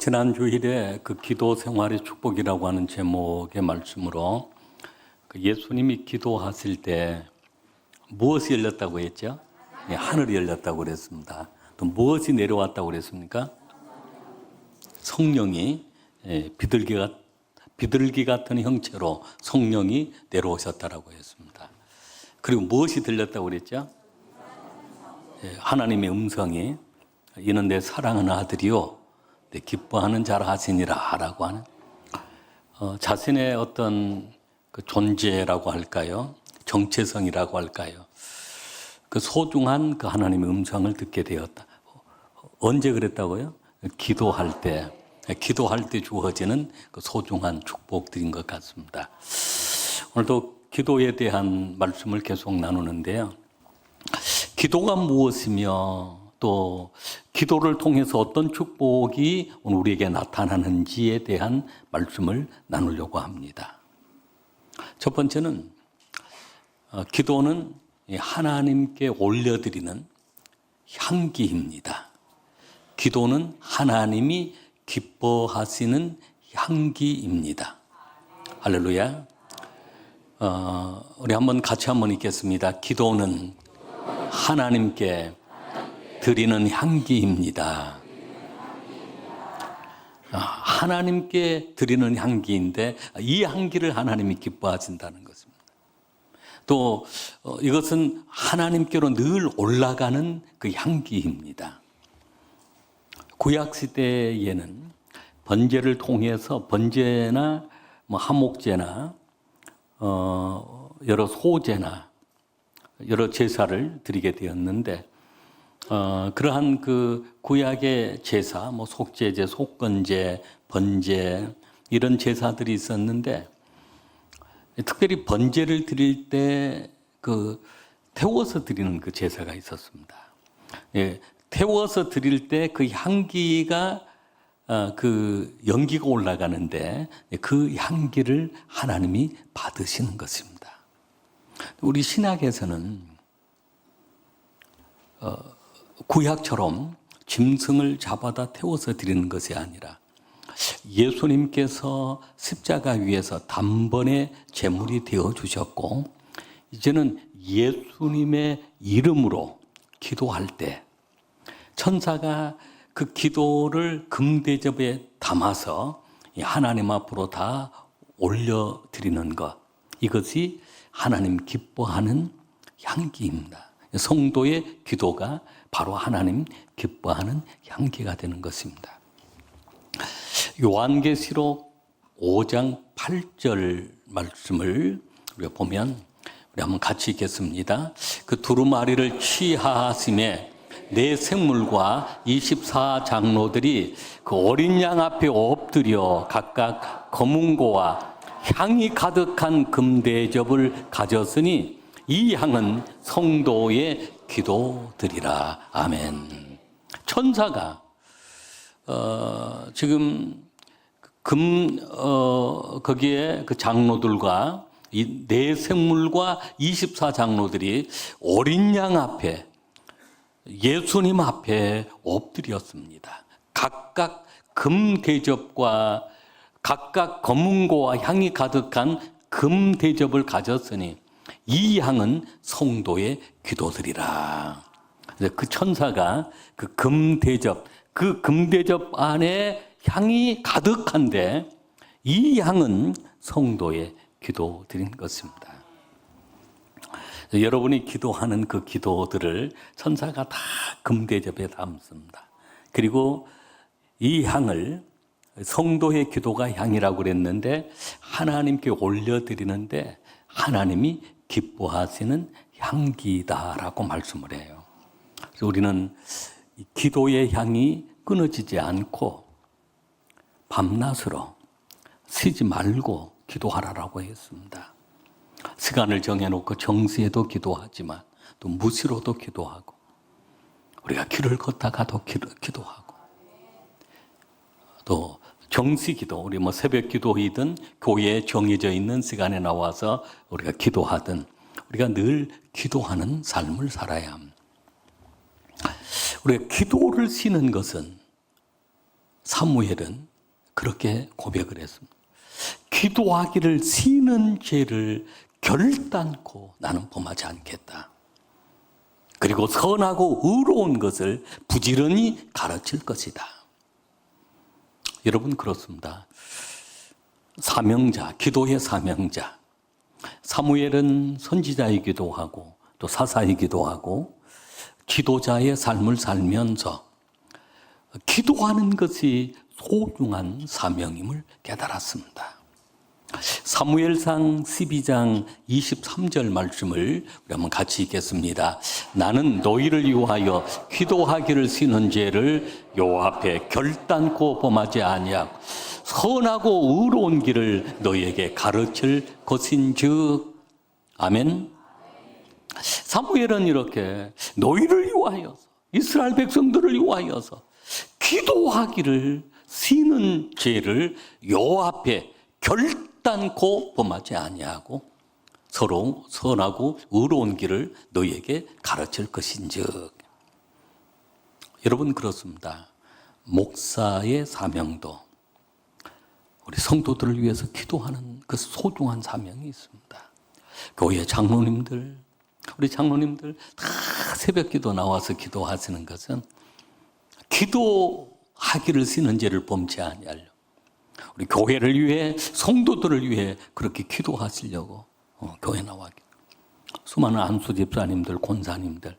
지난 주일에 그 기도 생활의 축복이라고 하는 제목의 말씀으로 그 예수님이 기도하실 때 무엇이 열렸다고 했죠? 예, 하늘이 열렸다고 그랬습니다. 또 무엇이 내려왔다고 그랬습니까? 성령이 예, 비둘기 같 비둘기 같은 형체로 성령이 내려오셨다라고 했습니다. 그리고 무엇이 들렸다고 그랬죠? 예, 하나님의 음성이 이는 내 사랑하는 아들이요 내 기뻐하는 자라 하시니라라고 하는 어, 자신의 어떤 그 존재라고 할까요? 정체성이라고 할까요? 그 소중한 그 하나님의 음성을 듣게 되었다. 언제 그랬다고요? 기도할 때, 기도할 때 주어지는 그 소중한 축복들인 것 같습니다. 오늘도 기도에 대한 말씀을 계속 나누는데요. 기도가 무엇이며 또 기도를 통해서 어떤 축복이 우리에게 나타나는지에 대한 말씀을 나누려고 합니다. 첫 번째는 어, 기도는 하나님께 올려드리는 향기입니다. 기도는 하나님이 기뻐하시는 향기입니다. 할렐루야. 어, 우리 한번 같이 한번 읽겠습니다. 기도는 하나님께 드리는 향기입니다. 아, 하나님께 드리는 향기인데 이 향기를 하나님이 기뻐하신다는 것입니다. 또 어, 이것은 하나님께로 늘 올라가는 그 향기입니다. 구약 시대에는 번제를 통해서 번제나 뭐 하목제나 어, 여러 소제나 여러 제사를 드리게 되었는데 어, 그러한 그 구약의 제사, 뭐 속죄제, 속건제, 번제 이런 제사들이 있었는데 특별히 번제를 드릴 때 그 태워서 드리는 그 제사가 있었습니다. 예, 태워서 드릴 때 그 향기가 어, 그 연기가 올라가는데 그 향기를 하나님이 받으시는 것입니다. 우리 신학에서는 어, 구약처럼 짐승을 잡아다 태워서 드리는 것이 아니라 예수님께서 십자가 위에서 단번에 제물이 되어 주셨고 이제는 예수님의 이름으로 기도할 때 천사가 그 기도를 금대접에 담아서 하나님 앞으로 다 올려 드리는 것 이것이 하나님 기뻐하는 향기입니다. 성도의 기도가 바로 하나님 기뻐하는 향기가 되는 것입니다. 요한계시록 5장 8절 말씀을 우리가 보면 우리 한번 같이 읽겠습니다. 그 두루마리를 취하심에 네 생물과 24 장로들이 그 어린 양 앞에 엎드려 각각 검은고와 향이 가득한 금대접을 가졌으니 이 향은 성도의 기도드리라. 아멘. 천사가 어, 지금 금 어, 거기에 그 장로들과 이네 생물과 24 장로들이 어린 양 앞에 예수님 앞에 엎드렸습니다. 각각 금 대접과 각각 검은고와 향이 가득한 금 대접을 가졌으니 이 향은 성도의 기도들이라. 그 천사가 그 금대접, 그 금대접 안에 향이 가득한데 이 향은 성도의 기도드린 것입니다. 여러분이 기도하는 그 기도들을 천사가 다 금대접에 담습니다. 그리고 이 향을 성도의 기도가 향이라고 그랬는데 하나님께 올려드리는데 하나님이 기뻐하시는 향기다라고 말씀을 해요. 그래서 우리는 기도의 향이 끊어지지 않고 밤낮으로 쉬지 말고 기도하라라고 했습니다. 시간을 정해놓고 정시에도 기도하지만 또 무시로도 기도하고 우리가 길을 걷다가도 기도하고 또 정시 기도, 우리 뭐 새벽 기도이든 교회에 정해져 있는 시간에 나와서 우리가 기도하든 우리가 늘 기도하는 삶을 살아야 합니다. 우리가 기도를 쉬는 것은 사무엘은 그렇게 고백을 했습니다. 기도하기를 쉬는 죄를 결단코 나는 범하지 않겠다. 그리고 선하고 의로운 것을 부지런히 가르칠 것이다. 여러분 그렇습니다. 사명자, 기도의 사명자. 사무엘은 선지자이기도 하고 또 사사이기도 하고 기도자의 삶을 살면서 기도하는 것이 소중한 사명임을 깨달았습니다. 사무엘상 12장 23절 말씀을 우리 한번 같이 읽겠습니다. 나는 너희를 위하여 기도하기를 쉬는 죄를 요 앞에 결단코 범하지 아니하고 선하고 의로운 길을 너희에게 가르칠 것인즉 아멘. 사무엘은 이렇게 너희를 위하여서 이스라엘 백성들을 위하여서 기도하기를 쉬는 죄를 요 앞에 결단 코 범하지 아니하고 서로 선하고 의로운 길을 너희에게 가르칠 것인즉 여러분 그렇습니다. 목사의 사명도 우리 성도들을 위해서 기도하는 그 소중한 사명이 있습니다. 교회 장로님들, 우리 장로님들 다 새벽 기도 나와서 기도하시는 것은 기도하기를 쓰는 죄를 범치 아니하려 우리 교회를 위해 성도들을 위해 그렇게 기도하시려고 어, 교회 나와 수많은 안수 집사님들, 권사님들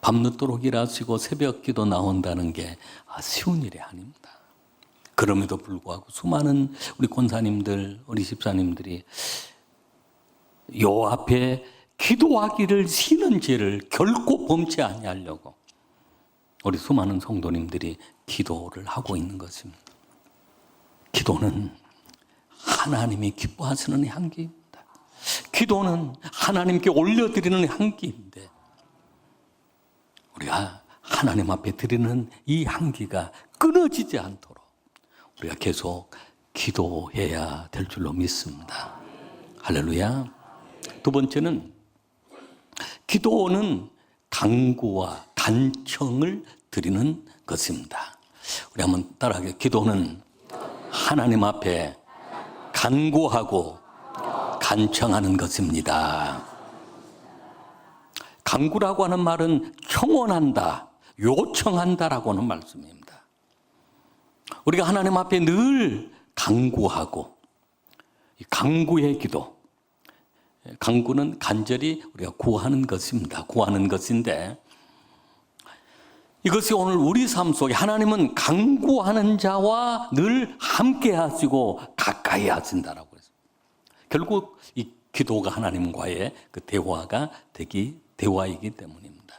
밤늦도록 일하시고 새벽 기도 나온다는 게 아, 쉬운 일이 아닙니다. 그럼에도 불구하고 수많은 우리 권사님들, 우리 집사님들이 요 앞에 기도하기를 쉬는 죄를 결코 범치 아니하려고 우리 수많은 성도님들이 기도를 하고 있는 것입니다. 기도는 하나님이 기뻐하시는 향기입니다. 기도는 하나님께 올려드리는 향기인데 우리가 하나님 앞에 드리는 이 향기가 끊어지지 않도록 우리가 계속 기도해야 될 줄로 믿습니다. 할렐루야. 두 번째는 기도는 강구와 간청을 드리는 것입니다. 우리 한번 따라하게 기도는 하나님 앞에 간구하고 간청하는 것입니다. 간구라고 하는 말은 청원한다, 요청한다라고 하는 말씀입니다. 우리가 하나님 앞에 늘 간구하고 간구의 기도, 간구는 간절히 우리가 구하는 것입니다. 구하는 것인데 이것이 오늘 우리 삶 속에 하나님은 강구하는 자와 늘 함께 하시고 가까이 하신다라고 했습니다. 결국 이 기도가 하나님과의 그 대화가 되기 대화이기 때문입니다.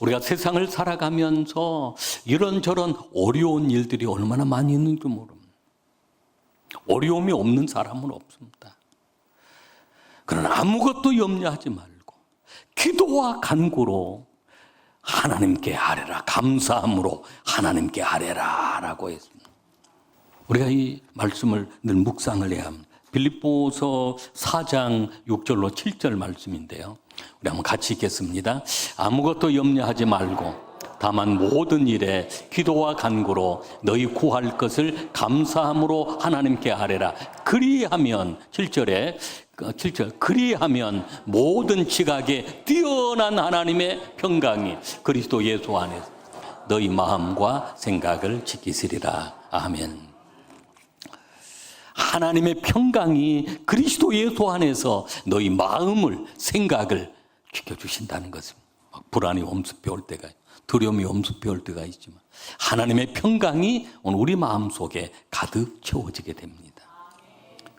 우리가 세상을 살아가면서 이런저런 어려운 일들이 얼마나 많이 있는지 모릅니다. 어려움이 없는 사람은 없습니다. 그러나 아무것도 염려하지 말고 기도와 간구로 하나님께 아뢰라 감사함으로 하나님께 아뢰라라고 했습니다. 우리가 이 말씀을 늘 묵상을 해야 합니다. 빌립보서 4장 6절로 7절 말씀인데요. 우리 한번 같이 읽겠습니다. 아무것도 염려하지 말고 다만 모든 일에 기도와 간구로 너희 구할 것을 감사함으로 하나님께 아뢰라. 그리하면 7절에 7절 그리하면 모든 지각에 뛰어난 하나님의 평강이 그리스도 예수 안에서 너희 마음과 생각을 지키시리라. 아멘. 하나님의 평강이 그리스도 예수 안에서 너희 마음을 생각을 지켜주신다는 것입니다. 불안이 엄습해 올 때가 두려움이 엄습해 올 때가 있지만 하나님의 평강이 오늘 우리 마음 속에 가득 채워지게 됩니다.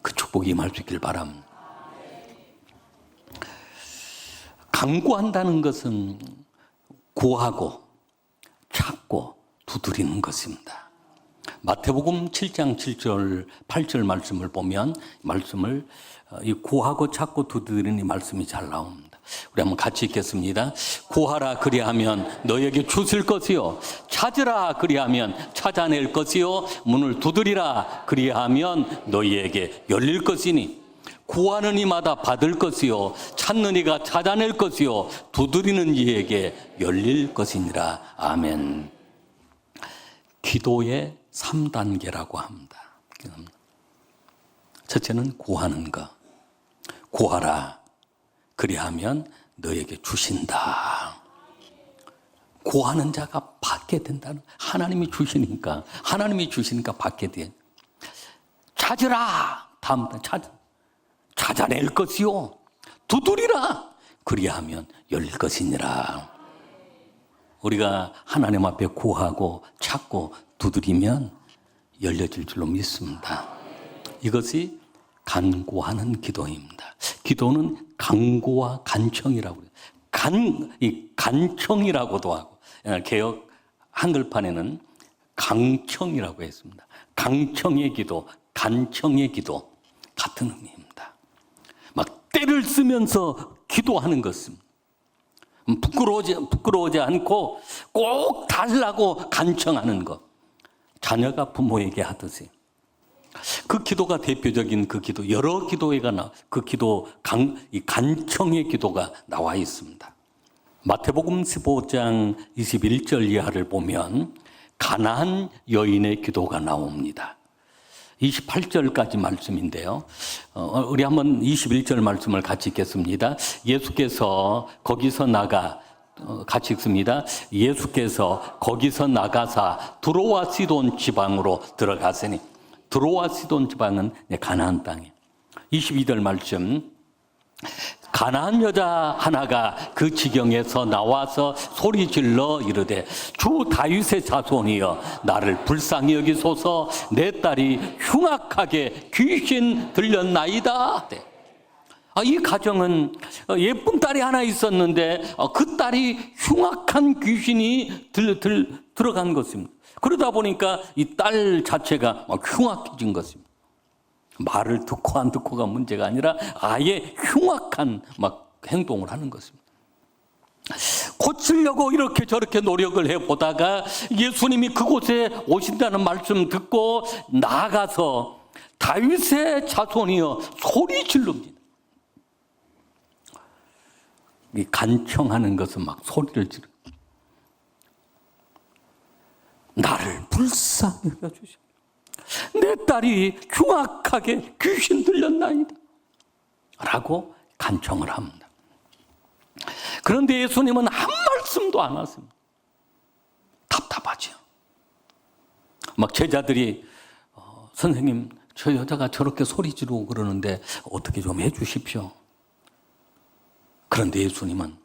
그 축복이 임할 수 있길 바랍니다. 강구한다는 것은 구하고 찾고 두드리는 것입니다. 마태복음 7장 7절 8절 말씀을 보면 말씀을 어, 이 구하고 찾고 두드리는 이 말씀이 잘 나옵니다. 우리 한번 같이 읽겠습니다. 구하라 그리하면 너에게 주실 것이요 찾으라 그리하면 찾아낼 것이요 문을 두드리라 그리하면 너희에게 열릴 것이니 구하는 이마다 받을 것이요 찾는 이가 찾아낼 것이요 두드리는 이에게 열릴 것이니라 아멘. 기도의 3단계라고 합니다. 첫째는 구하는 것. 구하라. 그리하면 너에게 주신다. 구하는 자가 받게 된다는 하나님이 주시니까 하나님이 주시니까 받게 돼. 찾으라. 다음 단찾 찾아낼 것이요. 두드리라. 그리하면 열릴 것이니라. 우리가 하나님 앞에 구하고 찾고 두드리면 열려질 줄로 믿습니다. 이것이 간구하는 기도입니다. 기도는 간구와 간청이라고 해요. 간, 이 간청이라고도 하고, 예, 개혁 한글판에는 강청이라고 했습니다. 강청의 기도, 간청의 기도, 같은 의미입니다. 막 때를 쓰면서 기도하는 것은 부끄러워지, 부끄러워지 않고 꼭 달라고 간청하는 것. 자녀가 부모에게 하듯이. 그 기도가 대표적인 그 기도, 여러 기도회가 나, 그 기도, 강, 이 간청의 기도가 나와 있습니다. 마태복음 15장 21절 이하를 보면 가난한 여인의 기도가 나옵니다. 28절까지 말씀인데요. 어, 우리 한번 21절 말씀을 같이 읽겠습니다. 예수께서 거기서 나가 어, 같이 읽습니다. 예수께서 거기서 나가사 두로와 시돈 지방으로 들어가시니 두로와 시돈 지방은 가나안 땅이에요. 22절 말씀 가나안 여자 하나가 그 지경에서 나와서 소리 질러 이르되 주 다윗의 자손이여 나를 불쌍히 여기소서 내 딸이 흉악하게 귀신 들렸나이다. 네. 아, 이 가정은 예쁜 딸이 하나 있었는데 어, 그 딸이 흉악한 귀신이 들, 들, 들어간 것입니다. 그러다 보니까 이 딸 자체가 막 흉악해진 것입니다. 말을 듣고 안 듣고가 문제가 아니라 아예 흉악한 막 행동을 하는 것입니다. 고치려고 이렇게 저렇게 노력을 해 보다가 예수님이 그곳에 오신다는 말씀 듣고 나가서 다윗의 자손이여 소리 질릅니다. 이 간청하는 것은 막 소리를 지르. 나를 불쌍히 여겨주시오. 내 딸이 흉악하게 귀신 들렸나이다. 라고 간청을 합니다. 그런데 예수님은 한 말씀도 안 하십니다. 답답하죠. 막 제자들이 어, 선생님 저 여자가 저렇게 소리 지르고 그러는데 어떻게 좀 해주십시오. 그런데 예수님은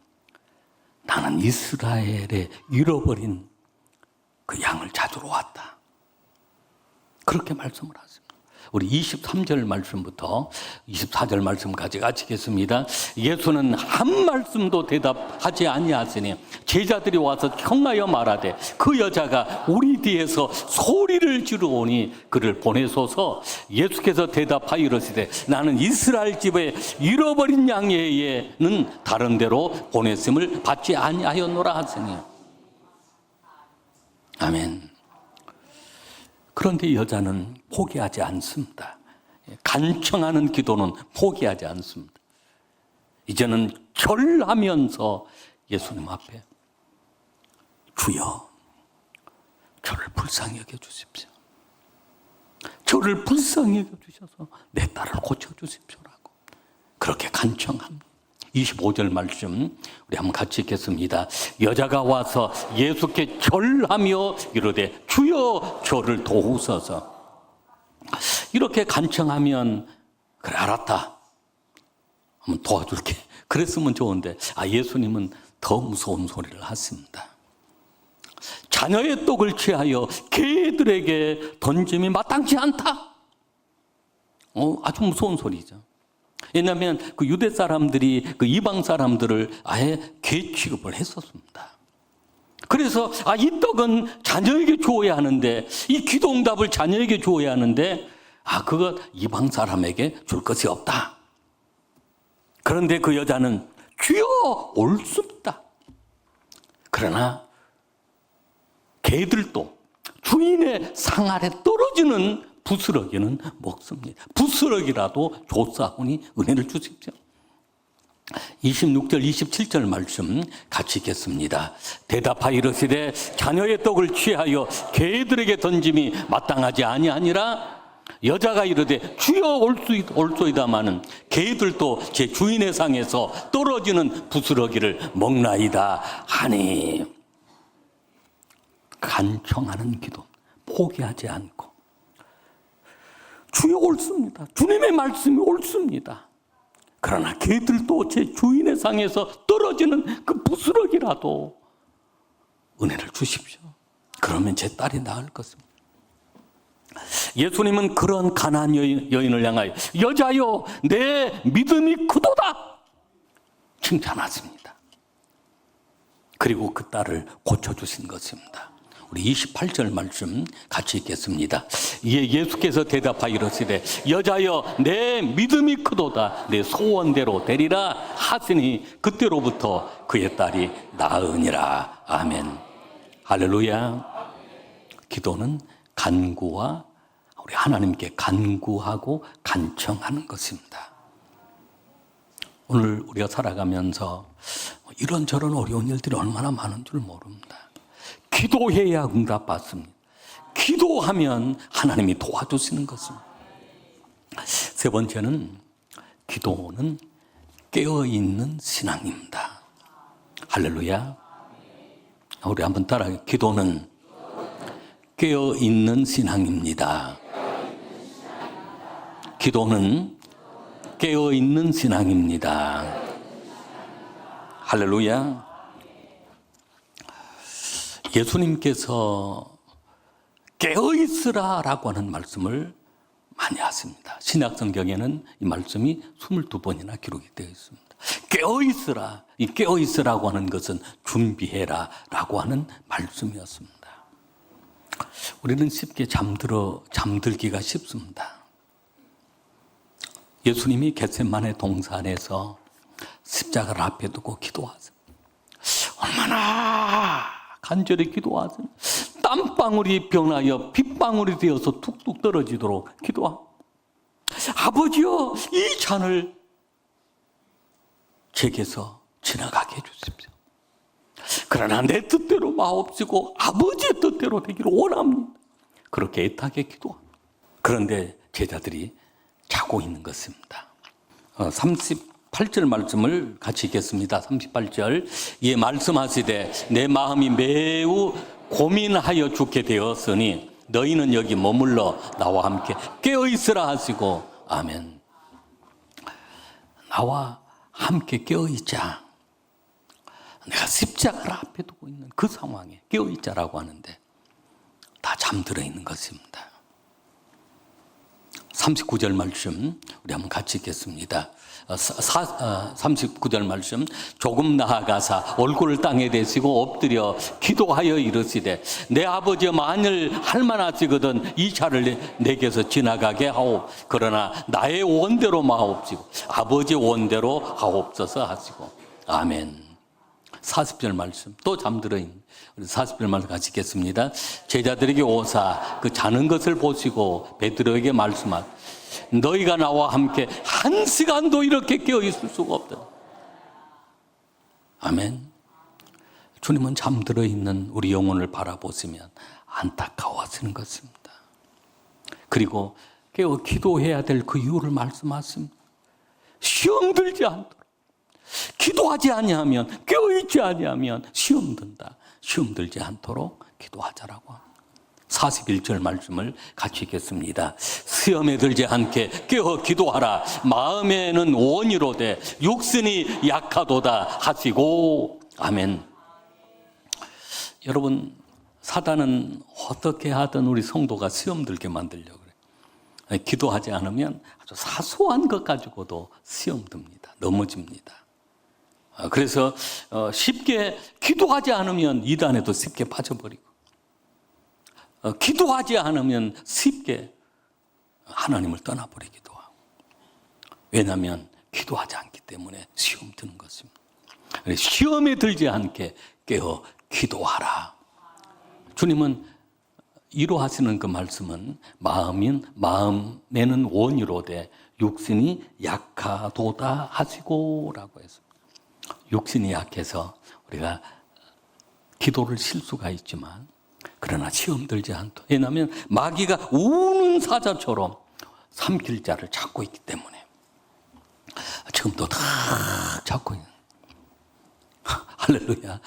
나는 이스라엘에 잃어버린 그 양을 찾으러 왔다. 그렇게 말씀을 하십니다. 우리 23절 말씀부터 24절 말씀까지 같이 읽겠습니다. 예수는 한 말씀도 대답하지 아니하시니 제자들이 와서 청하여 말하되 그 여자가 우리 뒤에서 소리를 지르오니 그를 보내소서 예수께서 대답하여 이르시되 나는 이스라엘 집에 잃어버린 양에는 다른 데로 보냈음을 받지 아니하였노라 하시니 아멘. 그런데 여자는 포기하지 않습니다. 간청하는 기도는 포기하지 않습니다. 이제는 절하면서 예수님 앞에 주여, 저를 불쌍히 여겨 주십시오. 저를 불쌍히 여겨 주셔서 내 딸을 고쳐 주십시오라고 그렇게 간청합니다. 25절 말씀 우리 한번 같이 읽겠습니다. 여자가 와서 예수께 절하며 이르되 주여 저를 도우소서. 이렇게 간청하면 그래 알았다. 한번 도와줄게. 그랬으면 좋은데 아 예수님은 더 무서운 소리를 하십니다. 자녀의 떡을 취하여 개들에게 던짐이 마땅치 않다. 어, 아주 무서운 소리죠. 왜냐하면 그 유대 사람들이 그 이방 사람들을 아예 개 취급을 했었습니다. 그래서 아, 이 떡은 자녀에게 주어야 하는데 이 기도 응답을 자녀에게 주어야 하는데 아, 그거 이방 사람에게 줄 것이 없다. 그런데 그 여자는 주여 옳습니다. 그러나 개들도 주인의 상 아래 떨어지는 부스러기는 먹습니다. 부스러기라도 조사오니 은혜를 주십시오. 26절, 27절 말씀 같이 읽겠습니다. 대답하여 이르시되 자녀의 떡을 취하여 개들에게 던짐이 마땅하지 아니하니라 여자가 이르되 주여 올소이다마는 개들도 제 주인의 상에서 떨어지는 부스러기를 먹나이다 하니 간청하는 기도 포기하지 않고 주여 옳습니다. 주님의 말씀이 옳습니다. 그러나 개들도 제 주인의 상에서 떨어지는 그 부스러기라도 은혜를 주십시오. 그러면 제 딸이 나을 것입니다. 예수님은 그런 가난 여인, 여인을 향하여 여자여 내 믿음이 크도다 칭찬하십니다. 그리고 그 딸을 고쳐주신 것입니다. 우리 28절 말씀 같이 읽겠습니다. 이에 예수께서 대답하여 이르시되 여자여 내 믿음이 크도다 내 소원대로 되리라 하시니 그때로부터 그의 딸이 나으니라 아멘 할렐루야 기도는 간구와 우리 하나님께 간구하고 간청하는 것입니다. 오늘 우리가 살아가면서 이런저런 어려운 일들이 얼마나 많은 줄 모릅니다. 기도해야 응답받습니다. 기도하면 하나님이 도와주시는 것입니다. 세 번째는 기도는 깨어있는 신앙입니다. 할렐루야. 우리 한번 따라해. 기도는 깨어있는 신앙입니다. 기도는 깨어있는 신앙입니다. 할렐루야. 예수님께서 깨어 있으라 라고 하는 말씀을 많이 하십니다. 신약 성경에는 이 말씀이 22번이나 기록이 되어 있습니다. 깨어 있으라. 이 깨어 있으라고 하는 것은 준비해라 라고 하는 말씀이었습니다. 우리는 쉽게 잠들어, 잠들기가 쉽습니다. 예수님이 겟셋만의 동산에서 십자가를 앞에 두고 기도하세요. 얼마나 간절히 기도하세요. 땀방울이 변하여 빗방울이 되어서 툭툭 떨어지도록 기도하고 아버지여 이 잔을 제게서 지나가게 해주십시오. 그러나 내 뜻대로 마옵시고 아버지의 뜻대로 되기를 원합니다. 그렇게 애타게 기도합니다. 그런데 제자들이 자고 있는 것입니다. 38절 말씀을 같이 읽겠습니다. 38절. 예, 말씀하시되 내 마음이 매우 고민하여 죽게 되었으니 너희는 여기 머물러 나와 함께 깨어 있으라 하시고 아멘. 나와 함께 깨어 있자. 내가 십자가를 앞에 두고 있는 그 상황에 깨어 있자라고 하는데 다 잠들어 있는 것입니다. 39절 말씀 우리 한번 같이 읽겠습니다. 어, 사, 어, 39절 말씀 조금 나아가사 얼굴을 땅에 대시고 엎드려 기도하여 이르시되 내 아버지 만일 할만하시거든 이 차를 내, 내게서 지나가게 하옵 그러나 나의 원대로 마옵시고 아버지 원대로 하옵소서 하시고. 아멘 40절 말씀 또 잠들어 있는 우리 40절 말씀 같이 읽겠습니다. 제자들에게 오사 그 자는 것을 보시고 베드로에게 말씀하 너희가 나와 함께 한 시간도 이렇게 깨어 있을 수가 없다. 아멘. 주님은 잠들어 있는 우리 영혼을 바라보시면 안타까워하시는 것입니다. 그리고 깨어 기도해야 될 그 이유를 말씀하십니다. 시험 들지 않도록. 기도하지 아니하면 깨어있지 아니하면 시험 든다. 시험 들지 않도록 기도하자라고 합니다. 41절 말씀을 같이 읽겠습니다. 시험에 들지 않게 깨어 기도하라. 마음에는 원이로되 육신이 약하도다 하시고 아멘. 여러분 사단은 어떻게 하든 우리 성도가 시험 들게 만들려고 그래. 기도하지 않으면 아주 사소한 것 가지고도 시험 듭니다. 넘어집니다. 아, 그래서 어, 쉽게 기도하지 않으면 이단에도 쉽게 빠져버리고 어, 기도하지 않으면 쉽게 하나님을 떠나버리기도 하고 왜냐하면 기도하지 않기 때문에 시험 드는 것입니다. 시험에 들지 않게 깨어 기도하라. 주님은 이루하시는 그 말씀은 마음인 마음에는 원이로되 육신이 약하도다 하시고라고 했습니다. 육신이 약해서 우리가 기도를 실 수가 있지만 그러나 시험 들지 않도. 왜냐하면 마귀가 우는 사자처럼 삼킬 자를 찾고 있기 때문에 지금도 다 찾고 있는. 할렐루야.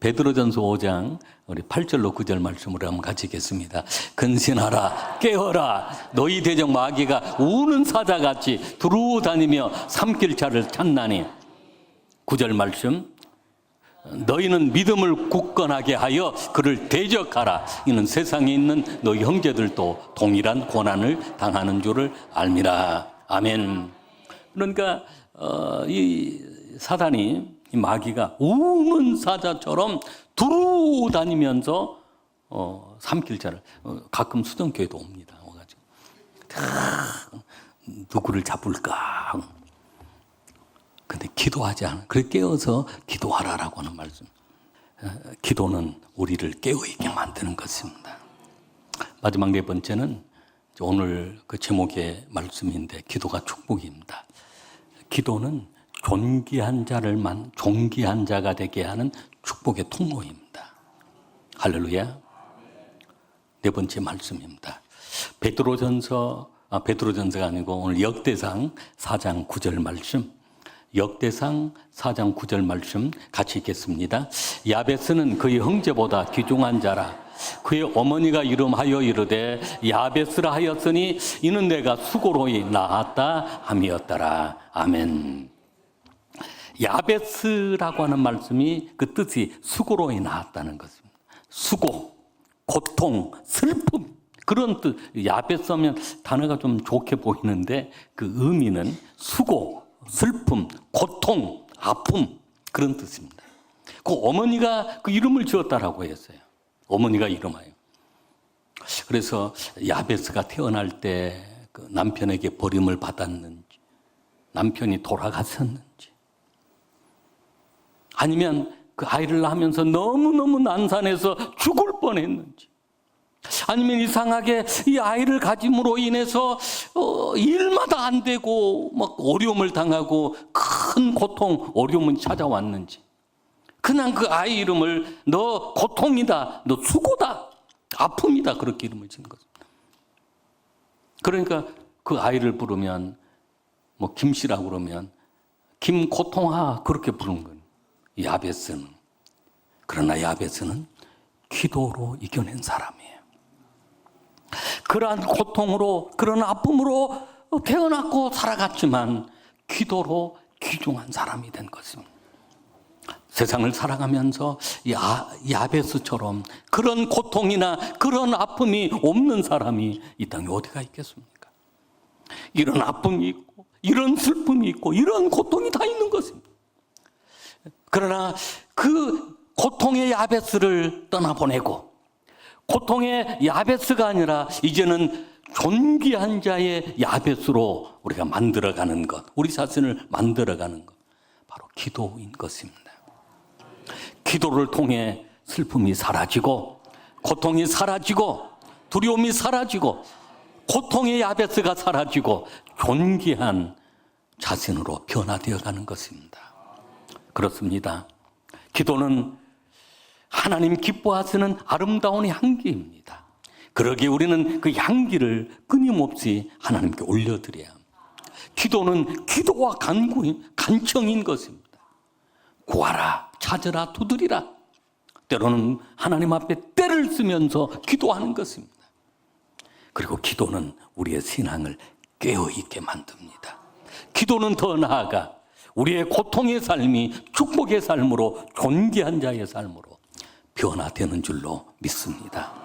베드로전서 5장 우리 8절로 9절 말씀으로 한번 같이 읽겠습니다. 근신하라 깨어라 너희 대적 마귀가 우는 사자같이 두루 다니며 삼킬 자를 찾나니 9절 말씀 너희는 믿음을 굳건하게 하여 그를 대적하라. 이는 세상에 있는 너희 형제들도 동일한 고난을 당하는 줄을 알미라. 아멘. 그러니까 어, 이 사단이 이 마귀가 우는 사자처럼 두루 다니면서 어, 삼킬 자를 어, 가끔 수정교회도 옵니다. 와가지고 다 누구를 잡을까 기도하지 않아. 그래 깨어서 기도하라라고 하는 말씀. 어, 기도는 우리를 깨어있게 만드는 것입니다. 마지막 네 번째는 오늘 그 제목의 말씀인데 기도가 축복입니다. 기도는 존귀한 자를 만 존귀한 자가 되게 하는 축복의 통로입니다. 할렐루야. 네 번째 말씀입니다. 베드로전서 아 베드로전서가 아니고 오늘 역대상 4장 9절 말씀. 역대상 4장 9절 말씀 같이 읽겠습니다. 야베스는 그의 형제보다 귀중한 자라. 그의 어머니가 이름하여 이르되 야베스라 하였으니 이는 내가 수고로이 낳았다 함이었더라. 아멘. 야베스라고 하는 말씀이 그 뜻이 수고로이 낳았다는 것입니다. 수고, 고통, 슬픔 그런 뜻. 야베스 하면 단어가 좀 좋게 보이는데 그 의미는 수고, 슬픔, 고통, 아픔 그런 뜻입니다. 그 어머니가 그 이름을 지었다라고 했어요. 어머니가 이름하여. 그래서 야베스가 태어날 때 그 남편에게 버림을 받았는지, 남편이 돌아갔었는지, 아니면 그 아이를 낳으면서 너무너무 난산해서 죽을 뻔했는지, 아니면 이상하게 이 아이를 가짐으로 인해서 어, 일마다 안 되고 막 어려움을 당하고 큰 고통, 어려움은 찾아왔는지, 그냥 그 아이 이름을 너 고통이다, 너 수고다, 아픔이다 그렇게 이름을 지은 거죠. 그러니까 그 아이를 부르면 뭐 김씨라고 그러면 김고통아 그렇게 부르는 거예요. 야베스는 그러나 야베스는 기도로 이겨낸 사람이에요. 그러한 고통으로 그런 아픔으로 태어났고 살아갔지만 기도로 귀중한 사람이 된 것입니다. 세상을 살아가면서 야, 야베스처럼 그런 고통이나 그런 아픔이 없는 사람이 이 땅에 어디가 있겠습니까? 이런 아픔이 있고, 이런 슬픔이 있고, 이런 고통이 다 있는 것입니다. 그러나 그 고통의 야베스를 떠나보내고, 고통의 야베스가 아니라 이제는 존귀한 자의 야베스로 우리가 만들어가는 것, 우리 자신을 만들어가는 것, 바로 기도인 것입니다. 기도를 통해 슬픔이 사라지고 고통이 사라지고 두려움이 사라지고 고통의 야베스가 사라지고 존귀한 자신으로 변화되어 가는 것입니다. 그렇습니다. 기도는 하나님 기뻐하시는 아름다운 향기입니다. 그러기에 우리는 그 향기를 끊임없이 하나님께 올려드려야 합니다. 기도는 기도와 간구인, 간청인 것입니다. 구하라, 찾으라, 두드리라. 때로는 하나님 앞에 때를 쓰면서 기도하는 것입니다. 그리고 기도는 우리의 신앙을 깨어있게 만듭니다. 기도는 더 나아가 우리의 고통의 삶이 축복의 삶으로 존귀한 자의 삶으로 변화되는 줄로 믿습니다.